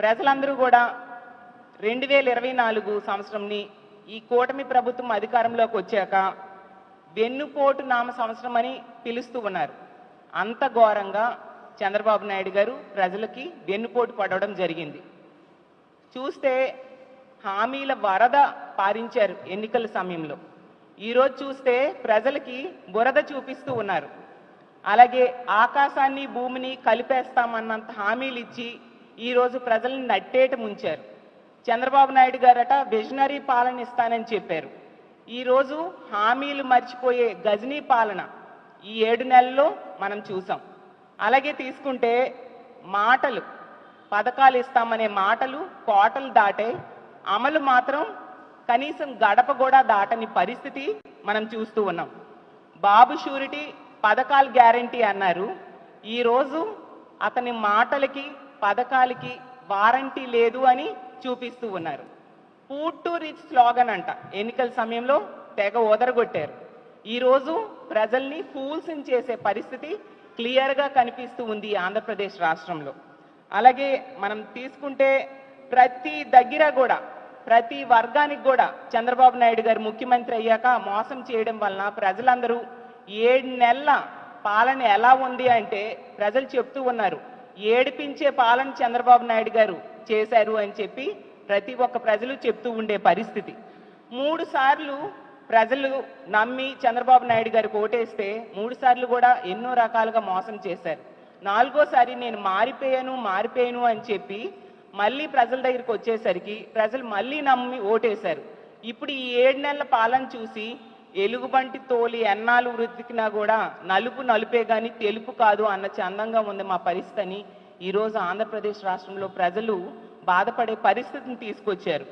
ప్రజలందరూ కూడా రెండు వేల ఇరవై నాలుగు సంవత్సరంని ఈ కూటమి ప్రభుత్వం అధికారంలోకి వచ్చాక వెన్నుపోటు నామ సంవత్సరం అని పిలుస్తూ ఉన్నారు. అంత ఘోరంగా చంద్రబాబు నాయుడు గారు ప్రజలకి వెన్నుపోటు పడవడం జరిగింది. చూస్తే హామీల వరద పారించారు ఎన్నికల సమయంలో. ఈరోజు చూస్తే ప్రజలకి బురద చూపిస్తూ ఉన్నారు. అలాగే ఆకాశాన్ని భూమిని కలిపేస్తామన్నంత హామీలు ఇచ్చి ఈరోజు ప్రజల్ని నట్టేట ముంచారు. చంద్రబాబు నాయుడు గారట విజనరీ పాలన ఇస్తానని చెప్పారు. ఈరోజు హామీలు మర్చిపోయే గజనీ పాలన ఈ ఏడు నెలల్లో మనం చూసాం. అలాగే తీసుకుంటే మాటలు పథకాలు ఇస్తామనే మాటలు కోటలు దాటే అమలు మాత్రం కనీసం గడప కూడా దాటని పరిస్థితి మనం చూస్తూ ఉన్నాం. బాబు షూరిటీ పథకాలు గ్యారంటీ అన్నారు. ఈరోజు అతని మాటలకి పథకాలకి వారంటీ లేదు అని చూపిస్తూ ఉన్నారు. పూట్ టు రిచ్ స్లోగన్ అంట. ఎన్నికల సమయంలో తెగ ఓదరగొట్టారు. ఈరోజు ప్రజల్ని ఫూల్స్ చేసే పరిస్థితి క్లియర్గా కనిపిస్తూ ఉంది ఆంధ్రప్రదేశ్ రాష్ట్రంలో. అలాగే మనం తీసుకుంటే ప్రతి దగ్గర కూడా ప్రతి వర్గానికి కూడా చంద్రబాబు నాయుడు గారు ముఖ్యమంత్రి అయ్యాక మోసం చేయడం వలన ప్రజలందరూ ఏడు నెలల పాలన ఎలా ఉంది అంటే ప్రజలు చెప్తూ ఉన్నారు. ఏడిపించే పాలన చంద్రబాబు నాయుడు గారు చేశారు అని చెప్పి ప్రతి ఒక్క ప్రజలు చెప్తూ ఉండే పరిస్థితి. మూడు సార్లు ప్రజలు నమ్మి చంద్రబాబు నాయుడు గారికి ఓటేస్తే మూడు సార్లు కూడా ఎన్నో రకాలుగా మోసం చేశారు. నాలుగోసారి నేను మారిపోయాను మారిపోయాను అని చెప్పి మళ్ళీ ప్రజల దగ్గరికి వచ్చేసరికి ప్రజలు మళ్ళీ నమ్మి ఓటేశారు. ఇప్పుడు ఈ ఏడు నెలల పాలన చూసి ఎలుగుబంటి తోలి ఎన్నాళ్ళు వృద్ధికినా కూడా నలుపు నలుపే గాని తెలుపు కాదు అన్న చందంగా ఉంది మా పరిస్థితి అని ఈరోజు ఆంధ్రప్రదేశ్ రాష్ట్రంలో ప్రజలు బాధపడే పరిస్థితిని తీసుకొచ్చారు.